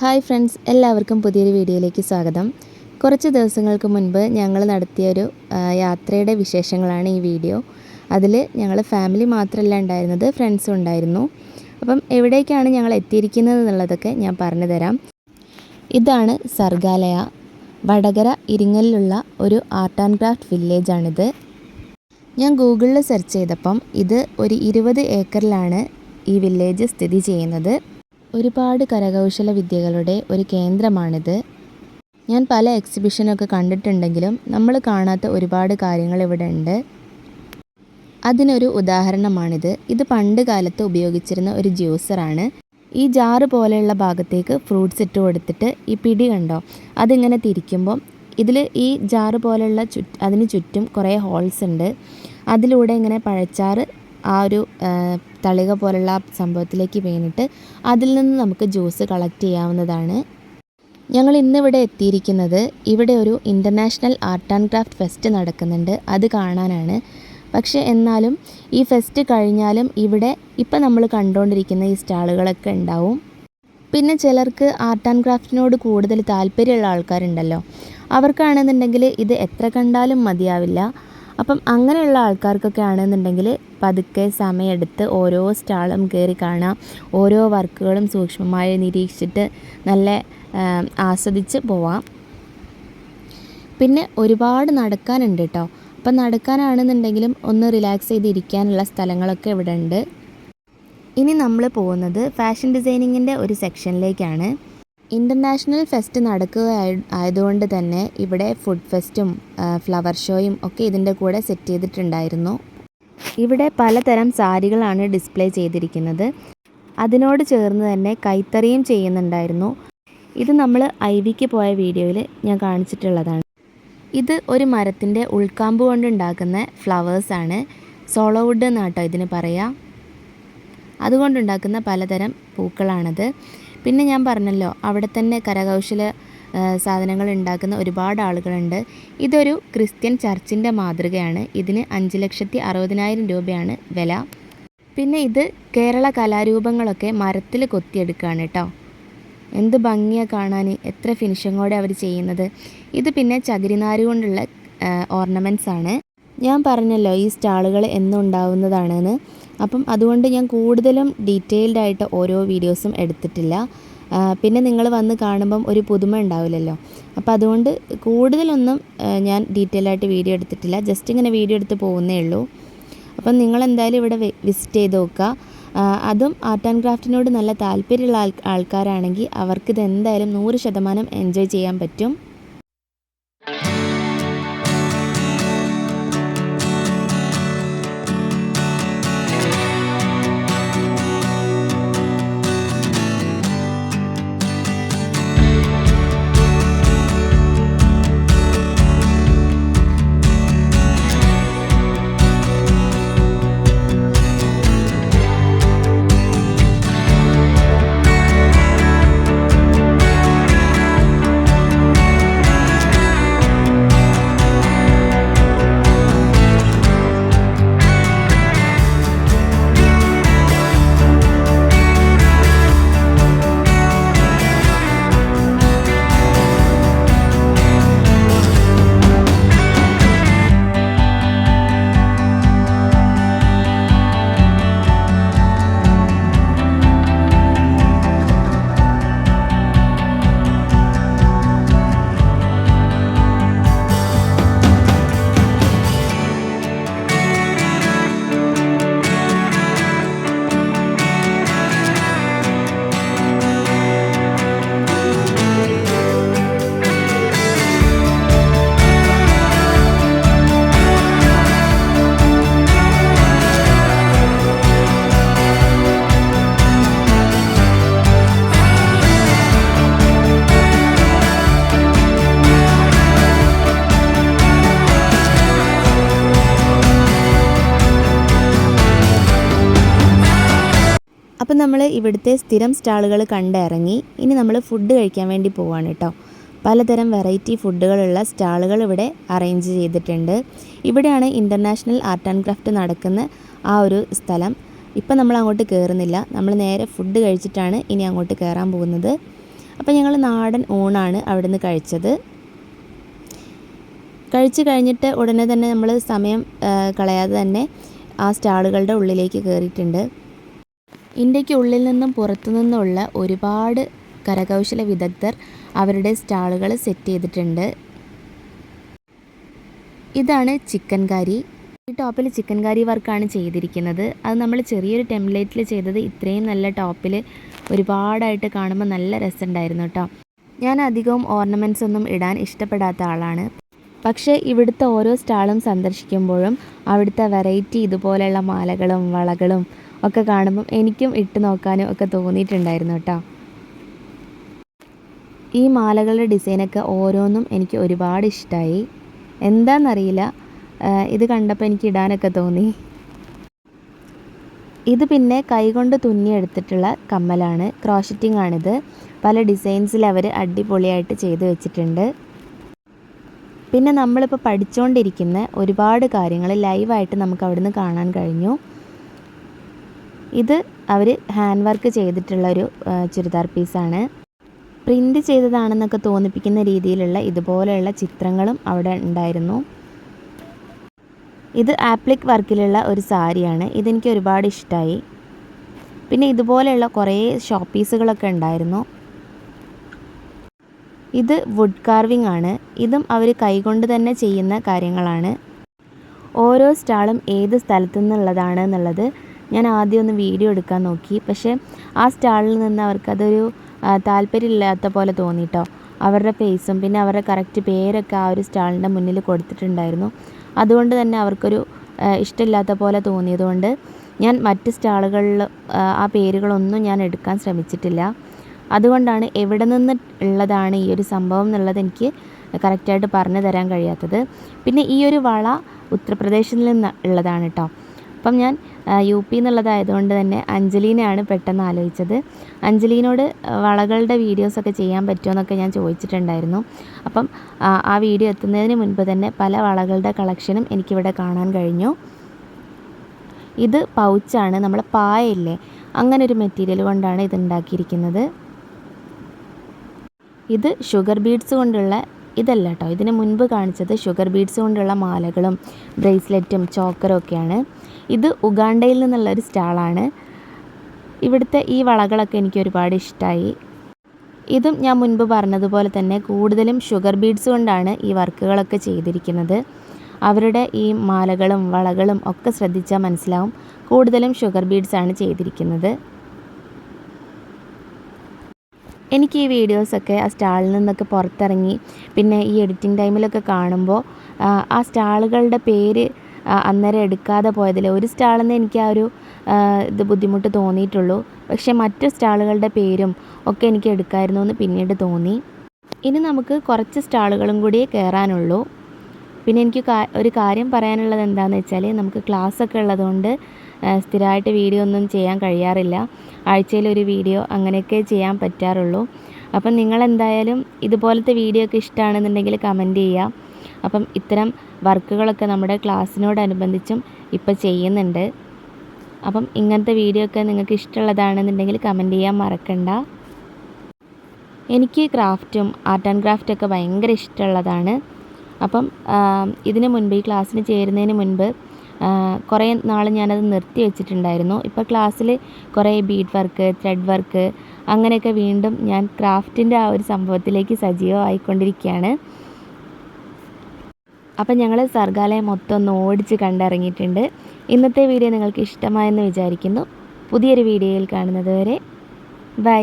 Hi friends എല്ലാവർക്കും പുതിയൊരു വീഡിയോയിലേക്ക് സ്വാഗതം. കുറച്ച് ദിവസങ്ങൾക്ക് മുൻപ് ഞങ്ങൾ നടത്തിയൊരു ഒരു യാത്രയുടെ വിശേഷങ്ങളാണ് ഈ വീഡിയോ. അതിൽ ഞങ്ങൾ ഫാമിലി മാത്രമല്ല ഉണ്ടായിരുന്നത് ഫ്രണ്ട്സും ഉണ്ടായിരുന്നു. അപ്പം എവിടേക്കാണ് ഞങ്ങൾ എത്തിയിരിക്കുന്നത് എന്നുള്ളതൊക്കെ ഞാൻ പറഞ്ഞു തരാം. ഇതാണ് സർഗാലയ. വടകര ഇരിങ്ങലിലുള്ള ഒരു ആർട്ട് ആൻഡ് ക്രാഫ്റ്റ് വില്ലേജാണിത് ഞാൻ ഗൂഗിളിൽ സെർച്ച് ചെയ്തപ്പം ഇത് ഒരു ഇരുപത് ഏക്കറിലാണ് ഈ വില്ലേജ് സ്ഥിതി ചെയ്യുന്നത്. ഒരുപാട് കരകൗശല വിദ്യകളുടെ ഒരു കേന്ദ്രമാണിത്. ഞാൻ പല എക്സിബിഷനൊക്കെ കണ്ടിട്ടുണ്ടെങ്കിലും നമ്മൾ കാണാത്ത ഒരുപാട് കാര്യങ്ങൾ ഇവിടെ ഉണ്ട്. അതിനൊരു ഉദാഹരണമാണിത്. ഇത് പണ്ട് കാലത്ത് ഉപയോഗിച്ചിരുന്ന ഒരു ജ്യൂസറാണ് ഈ ജാറ് പോലെയുള്ള ഭാഗത്തേക്ക് ഫ്രൂട്ട്സ് ഇട്ട് കൊടുത്തിട്ട് ഈ പിടി കണ്ടോ? അതിങ്ങനെ തിരിക്കുമ്പം ഇതിൽ ഈ ജാറ് പോലെയുള്ള ചുറ്റ് അതിന് ചുറ്റും കുറേ ഹോൾസ് ഉണ്ട്. അതിലൂടെ ഇങ്ങനെ പഴച്ചാറ് ആ ഒരു തളിക പോലുള്ള സംഭവത്തിലേക്ക് വീണിട്ട് അതിൽ നിന്ന് നമുക്ക് ജ്യൂസ് കളക്ട് ചെയ്യാവുന്നതാണ്. ഞങ്ങൾ ഇന്നിവിടെ എത്തിയിരിക്കുന്നത് ഇവിടെ ഒരു international art and craft fest നടക്കുന്നുണ്ട്. അത് കാണാനാണ്. പക്ഷേ എന്നാലും ഈ ഫെസ്റ്റ് കഴിഞ്ഞാലും ഇവിടെ ഇപ്പം നമ്മൾ കണ്ടുകൊണ്ടിരിക്കുന്ന ഈ സ്റ്റാളുകളൊക്കെ ഉണ്ടാവും. പിന്നെ ചിലർക്ക് ആർട്ട് ആൻഡ് ക്രാഫ്റ്റിനോട് കൂടുതൽ താല്പര്യമുള്ള ആൾക്കാരുണ്ടല്ലോ. അവർക്കാണെന്നുണ്ടെങ്കിൽ ഇത് എത്ര കണ്ടാലും മതിയാവില്ല. അപ്പം അങ്ങനെയുള്ള ആൾക്കാർക്കൊക്കെ ആണെന്നുണ്ടെങ്കിൽ പതുക്കെ സമയമെടുത്ത് ഓരോ സ്റ്റാളും കയറി കാണാം ഓരോ വർക്കുകളും സൂക്ഷ്മമായി നിരീക്ഷിച്ചിട്ട് നല്ല ആസ്വദിച്ച് പോവാം. പിന്നെ ഒരുപാട് നടക്കാനുണ്ട് കേട്ടോ അപ്പം നടക്കാനാണെന്നുണ്ടെങ്കിലും ഒന്ന് റിലാക്സ് ചെയ്തിരിക്കാനുള്ള സ്ഥലങ്ങളൊക്കെ ഇവിടെ ഉണ്ട് ഇനി നമ്മൾ പോകുന്നത് ഫാഷൻ ഡിസൈനിങ്ങിന്റെ ഒരു സെക്ഷനിലേക്കാണ് ഇന്റർനാഷണൽ ഫെസ്റ്റ് നടക്കുക ആയതുകൊണ്ട് തന്നെ ഇവിടെ ഫുഡ് ഫെസ്റ്റും ഫ്ലവർ ഷോയും ഒക്കെ ഇതിന്റെ കൂടെ സെറ്റ് ചെയ്തിട്ടുണ്ടായിരുന്നു. ഇവിടെ പലതരം സാരികളാണ് ഡിസ്പ്ലേ ചെയ്തിരിക്കുന്നത്. അതിനോട് ചേർന്ന് തന്നെ കൈത്തറിയും ചെയ്യുന്നുണ്ടായിരുന്നു. ഇത് നമ്മൾ ഐവിക്ക് വിക്ക് പോയ വീഡിയോയിൽ ഞാൻ കാണിച്ചിട്ടുള്ളതാണ്. ഇത് ഒരു മരത്തിന്റെ ഉൾക്കാമ്പ് കൊണ്ടുണ്ടാക്കുന്ന ഫ്ലവേഴ്സാണ് സോളോ വുഡ് എന്നാട്ടോ ഇതിന് പറയുക അതുകൊണ്ടുണ്ടാക്കുന്ന പലതരം പൂക്കളാണത്. പിന്നെ ഞാൻ പറഞ്ഞല്ലോ അവിടെ തന്നെ കരകൗശല സാധനങ്ങൾ ഉണ്ടാക്കുന്ന ഒരുപാട് ആളുകളുണ്ട്. ഇതൊരു ക്രിസ്ത്യൻ ചർച്ചിന്റെ മാതൃകയാണ്. ഇതിന് അഞ്ച് ലക്ഷത്തി അറുപതിനായിരം രൂപയാണ് വില. പിന്നെ ഇത് കേരള കലാരൂപങ്ങളൊക്കെ മരത്തിൽ കൊത്തിയെടുക്കുകയാണ് കേട്ടോ. എന്ത് ഭംഗിയാണ് കാണാൻ എത്ര ഫിനിഷിങ്ങോടെ അവർ ചെയ്യുന്നത്. ഇത് പിന്നെ ചകിരിനാര് കൊണ്ടുള്ള ഓർണമെന്റ്സ് ആണ്. ഞാൻ പറഞ്ഞല്ലോ ഈ സ്റ്റാളുകൾ എന്നും ഉണ്ടാവുന്നതാണെന്ന്. അപ്പം അതുകൊണ്ട് ഞാൻ കൂടുതലും ഡീറ്റെയിൽഡ് ആയിട്ട് ഓരോ വീഡിയോസും എടുത്തിട്ടില്ല. പിന്നെ നിങ്ങൾ വന്ന് കാണുമ്പം ഒരു പുതുമ ഉണ്ടാവില്ലല്ലോ. അപ്പോൾ അതുകൊണ്ട് കൂടുതലൊന്നും ഞാൻ ഡീറ്റെയിൽ ആയിട്ട് വീഡിയോ എടുത്തിട്ടില്ല. ജസ്റ്റ് ഇങ്ങനെ വീഡിയോ എടുത്ത് പോകുന്നേ ഉള്ളൂ. അപ്പം നിങ്ങൾ എന്തായാലും ഇവിടെ വിസിറ്റ് ചെയ്ത് നോക്കുക. അതും ആർട്ട് ആൻഡ് ക്രാഫ്റ്റിനോട് നല്ല താല്പര്യമുള്ള ആൾ ആൾക്കാരാണെങ്കിൽ അവർക്കിത് എന്തായാലും നൂറ് ശതമാനം എൻജോയ് ചെയ്യാൻ പറ്റും. അപ്പം നമ്മൾ ഇവിടുത്തെ സ്ഥിരം സ്റ്റാളുകൾ കണ്ടിറങ്ങി ഇനി നമ്മൾ ഫുഡ് കഴിക്കാൻ വേണ്ടി പോവാണ് കേട്ടോ പലതരം വെറൈറ്റി ഫുഡുകളുള്ള സ്റ്റാളുകൾ ഇവിടെ അറേഞ്ച് ചെയ്തിട്ടുണ്ട്. ഇവിടെയാണ് ഇന്റർനാഷണൽ ആർട്ട് ആൻഡ് ക്രാഫ്റ്റ് നടക്കുന്ന ആ ഒരു സ്ഥലം. ഇപ്പം നമ്മൾ അങ്ങോട്ട് കയറുന്നില്ല നമ്മൾ നേരെ ഫുഡ് കഴിച്ചിട്ടാണ് ഇനി അങ്ങോട്ട് കയറാൻ പോകുന്നത്. അപ്പോൾ ഞങ്ങൾ നാടൻ ഊണാണ് അവിടുന്ന് കഴിച്ചത്. കഴിച്ച് കഴിഞ്ഞിട്ട് ഉടനെ തന്നെ നമ്മൾ സമയം കളയാതെ തന്നെ ആ സ്റ്റാളുകളുടെ ഉള്ളിലേക്ക് കയറിയിട്ടുണ്ട് ഇന്ത്യയ്ക്ക് ഉള്ളിൽ നിന്നും പുറത്തു നിന്നുള്ള ഒരുപാട് കരകൗശല വിദഗ്ധർ അവരുടെ സ്റ്റാളുകൾ സെറ്റ് ചെയ്തിട്ടുണ്ട്. ഇതാണ് ചിക്കൻ കാരി ഈ ടോപ്പിൽ ചിക്കൻ കാരി വർക്കാണ് ചെയ്തിരിക്കുന്നത്. അത് നമ്മൾ ചെറിയൊരു ടെംപ്ലേറ്റിൽ ചെയ്തത് ഇത്രയും നല്ല ടോപ്പിൽ ഒരുപാടായിട്ട് കാണുമ്പോൾ നല്ല രസമുണ്ടായിരുന്നു കേട്ടോ ഞാൻ അധികവും ഓർണമെന്റ്സ് ഒന്നും ഇടാൻ ഇഷ്ടപ്പെടാത്ത ആളാണ്. പക്ഷേ ഇവിടുത്തെ ഓരോ സ്റ്റാളും സന്ദർശിക്കുമ്പോഴും അവിടുത്തെ വെറൈറ്റി ഇതുപോലെയുള്ള മാലകളും വളകളും ഒക്കെ കാണുമ്പം എനിക്കും ഇട്ട് നോക്കാനും ഒക്കെ തോന്നിയിട്ടുണ്ടായിരുന്നു കേട്ടോ. ഈ മാലകളുടെ ഡിസൈനൊക്കെ ഓരോന്നും എനിക്ക് ഒരുപാട് ഇഷ്ടമായി എന്താണെന്നറിയില്ല ഇത് കണ്ടപ്പോൾ എനിക്ക് ഇടാനൊക്കെ തോന്നി. ഇത് പിന്നെ കൈകൊണ്ട് തുന്നിയെടുത്തിട്ടുള്ള കമ്മലാണ്. ക്രോഷറ്റിംഗ് ആണിത്. പല ഡിസൈൻസിൽ അവർ അടിപൊളിയായിട്ട് ചെയ്തു വെച്ചിട്ടുണ്ട്. പിന്നെ നമ്മളിപ്പോൾ പഠിച്ചുകൊണ്ടിരിക്കുന്ന ഒരുപാട് കാര്യങ്ങൾ ലൈവായിട്ട് നമുക്ക് അവിടുന്ന് കാണാൻ കഴിഞ്ഞു. ഇത് അവർ ഹാൻഡ് വർക്ക് ചെയ്തിട്ടുള്ളൊരു ചുരിദാർ പീസാണ് പ്രിന്റ് ചെയ്തതാണെന്നൊക്കെ തോന്നിപ്പിക്കുന്ന രീതിയിലുള്ള ഇതുപോലെയുള്ള ചിത്രങ്ങളും അവിടെ ഉണ്ടായിരുന്നു. ഇത് ആപ്ലിക് വർക്കിലുള്ള ഒരു സാരിയാണ്. ഇതെനിക്ക് ഒരുപാട് ഇഷ്ടമായി പിന്നെ ഇതുപോലെയുള്ള കുറേ ഷോപ്പീസുകളൊക്കെ ഉണ്ടായിരുന്നു. ഇത് വുഡ് കാർവിംഗ് ആണ്. ഇതും അവർ കൈകൊണ്ട് തന്നെ ചെയ്യുന്ന കാര്യങ്ങളാണ്. ഓരോ സ്റ്റാളും ഏത് സ്ഥലത്തു നിന്നുള്ളതാണ് എന്നുള്ളത് ഞാൻ ആദ്യം ഒന്ന് വീഡിയോ എടുക്കാൻ നോക്കി. പക്ഷേ ആ സ്റ്റാളിൽ നിന്ന് അവർക്കതൊരു താല്പര്യമില്ലാത്ത പോലെ തോന്നിട്ടോ. അവരുടെ ഫേസും പിന്നെ അവരുടെ കറക്റ്റ് പേരൊക്കെ ആ ഒരു സ്റ്റാളിന്റെ മുന്നിൽ കൊടുത്തിട്ടുണ്ടായിരുന്നു. അതുകൊണ്ട് തന്നെ അവർക്കൊരു ഇഷ്ടമില്ലാത്ത പോലെ തോന്നിയതുകൊണ്ട് ഞാൻ മറ്റ് സ്റ്റാളുകളിൽ ആ പേരുകളൊന്നും ഞാൻ എടുക്കാൻ ശ്രമിച്ചിട്ടില്ല. അതുകൊണ്ടാണ് എവിടെ നിന്ന് ഉള്ളതാണ് ഈ ഒരു സംഭവം എന്നുള്ളത് എനിക്ക് കറക്റ്റായിട്ട് പറഞ്ഞു തരാൻ കഴിയാത്തത്. പിന്നെ ഈ ഒരു വള ഉത്തർപ്രദേശിൽ നിന്ന് ഉള്ളതാണ് കേട്ടോ അപ്പം ഞാൻ യു പി എന്നുള്ളതായതുകൊണ്ട് തന്നെ അഞ്ജലീനെയാണ് പെട്ടെന്ന് ആലോചിച്ചത്. അഞ്ജലീനോട് വളകളുടെ വീഡിയോസൊക്കെ ചെയ്യാൻ പറ്റുമോ എന്നൊക്കെ ഞാൻ ചോദിച്ചിട്ടുണ്ടായിരുന്നു. അപ്പം ആ വീഡിയോ എത്തുന്നതിന് മുൻപ് തന്നെ പല വളകളുടെ കളക്ഷനും എനിക്കിവിടെ കാണാൻ കഴിഞ്ഞു. ഇത് പൗച്ചാണ് നമ്മൾ പായയില്ലേ? അങ്ങനെ ഒരു മെറ്റീരിയൽ കൊണ്ടാണ് ഇത് ഉണ്ടാക്കിയിരിക്കുന്നത് ഇത് ഷുഗർ ബീഡ്സ് കൊണ്ടുള്ള ഇതല്ല കേട്ടോ ഇതിന് മുൻപ് കാണിച്ചത് ഷുഗർ ബീഡ്സ് കൊണ്ടുള്ള മാലകളും ബ്രേസ്ലെറ്റും ചോക്കറും ഒക്കെയാണ്. ഇത് ഉഗാണ്ടയിൽ നിന്നുള്ള ഒരു സ്റ്റാളാണ് ഇവിടുത്തെ ഈ വളകളൊക്കെ എനിക്ക് ഒരുപാട് ഇഷ്ടമായി ഇതും ഞാൻ മുൻപ് പറഞ്ഞതുപോലെ തന്നെ കൂടുതലും ഷുഗർ ബീഡ്സ് കൊണ്ടാണ് ഈ വർക്കുകളൊക്കെ ചെയ്തിരിക്കുന്നത്. അവരുടെ ഈ മാലകളും വളകളും ഒക്കെ ശ്രദ്ധിച്ചാൽ മനസ്സിലാവും. കൂടുതലും ഷുഗർ ബീഡ്സ് ആണ് ചെയ്തിരിക്കുന്നത്. എനിക്ക് ഈ വീഡിയോസൊക്കെ ആ സ്റ്റാളിൽ നിന്നൊക്കെ പുറത്തിറങ്ങി പിന്നെ ഈ എഡിറ്റിംഗ് ടൈമിലൊക്കെ കാണുമ്പോൾ ആ, സ്റ്റാളുകളുടെ പേര് അന്നേരം എടുക്കാതെ പോയതിൽ ഒരു സ്റ്റാളിൽ നിന്ന് എനിക്ക് ആ ഒരു ഇത് ബുദ്ധിമുട്ട് തോന്നിയിട്ടുള്ളൂ. പക്ഷേ മറ്റു സ്റ്റാളുകളുടെ പേരും ഒക്കെ എനിക്ക് എടുക്കായിരുന്നു എന്ന് പിന്നീട് തോന്നി. ഇനി നമുക്ക് കുറച്ച് സ്റ്റാളുകളും കൂടിയേ കയറാനുള്ളൂ. പിന്നെ എനിക്ക് ഒരു കാര്യം പറയാനുള്ളത് എന്താണെന്ന് വെച്ചാൽ നമുക്ക് ക്ലാസ് ഒക്കെ ഉള്ളതുകൊണ്ട് സ്ഥിരമായിട്ട് വീഡിയോ ഒന്നും ചെയ്യാൻ കഴിയാറില്ല. ആഴ്ചയിൽ ഒരു വീഡിയോ അങ്ങനെയൊക്കെ ചെയ്യാൻ പറ്റാറുള്ളൂ. അപ്പം നിങ്ങളെന്തായാലും ഇതുപോലത്തെ വീഡിയോ ഒക്കെ ഇഷ്ടമാണെന്നുണ്ടെങ്കിൽ കമന്റ് ചെയ്യാം അപ്പം ഇത്തരം വർക്കുകളൊക്കെ നമ്മുടെ ക്ലാസ്സിനോടനുബന്ധിച്ചും ഇപ്പം ചെയ്യുന്നുണ്ട്. അപ്പം ഇങ്ങനത്തെ വീഡിയോ ഒക്കെ നിങ്ങൾക്ക് ഇഷ്ടമുള്ളതാണെന്നുണ്ടെങ്കിൽ കമന്റ് ചെയ്യാൻ മറക്കണ്ട. എനിക്ക് ക്രാഫ്റ്റും ആർട്ട് ആൻഡ് ക്രാഫ്റ്റൊക്കെ ഭയങ്കര ഇഷ്ടമുള്ളതാണ്. അപ്പം ഇതിന് മുൻപ് ഈ ക്ലാസ്സിന് ചേരുന്നതിന് മുൻപ് കുറേ നാൾ ഞാനത് നിർത്തി വെച്ചിട്ടുണ്ടായിരുന്നു. ഇപ്പോൾ ക്ലാസ്സിൽ കുറേ ബീഡ് വർക്ക് ത്രെഡ് വർക്ക് അങ്ങനെയൊക്കെ വീണ്ടും ഞാൻ ക്രാഫ്റ്റിന്റെ ആ ഒരു സംഭവത്തിലേക്ക് സജീവമായിക്കൊണ്ടിരിക്കുകയാണ് അപ്പം ഞങ്ങൾ സർഗാലയം മൊത്തം ഒന്ന് ഓടിച്ച് കണ്ടിറങ്ങിയിട്ടുണ്ട്. ഇന്നത്തെ വീഡിയോ നിങ്ങൾക്ക് ഇഷ്ടമായെന്ന് വിചാരിക്കുന്നു. പുതിയൊരു വീഡിയോയിൽ കാണുന്നത് വരെ ബൈ.